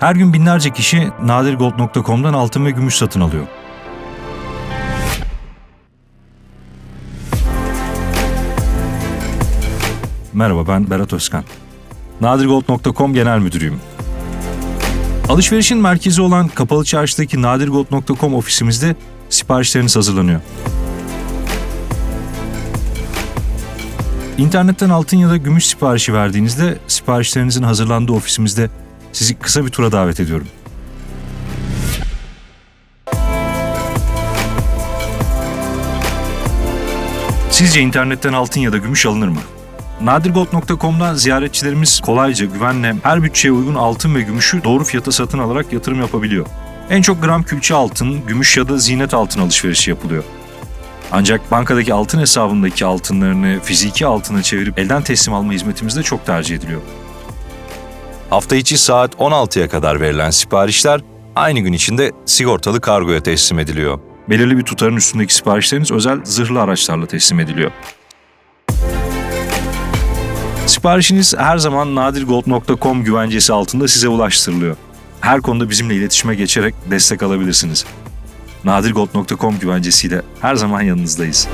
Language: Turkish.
Her gün binlerce kişi nadirgold.com'dan altın ve gümüş satın alıyor. Merhaba ben Berat Özkan. Nadirgold.com Genel Müdürüyüm. Alışverişin merkezi olan Kapalı Çarşı'daki nadirgold.com ofisimizde siparişleriniz hazırlanıyor. İnternetten altın ya da gümüş siparişi verdiğinizde siparişlerinizin hazırlandığı ofisimizde sizi kısa bir tura davet ediyorum. Sizce internetten altın ya da gümüş alınır mı? Nadirgold.com'dan ziyaretçilerimiz kolayca, güvenle her bütçeye uygun altın ve gümüşü doğru fiyata satın alarak yatırım yapabiliyor. En çok gram külçe altın, gümüş ya da ziynet altın alışverişi yapılıyor. Ancak bankadaki altın hesabındaki altınlarını fiziki altına çevirip elden teslim alma hizmetimiz de çok tercih ediliyor. Hafta içi saat 16'ya kadar verilen siparişler aynı gün içinde sigortalı kargoya teslim ediliyor. Belirli bir tutarın üstündeki siparişleriniz özel zırhlı araçlarla teslim ediliyor. Siparişiniz her zaman nadirgold.com güvencesi altında size ulaştırılıyor. Her konuda bizimle iletişime geçerek destek alabilirsiniz. Nadirgold.com güvencesiyle her zaman yanınızdayız.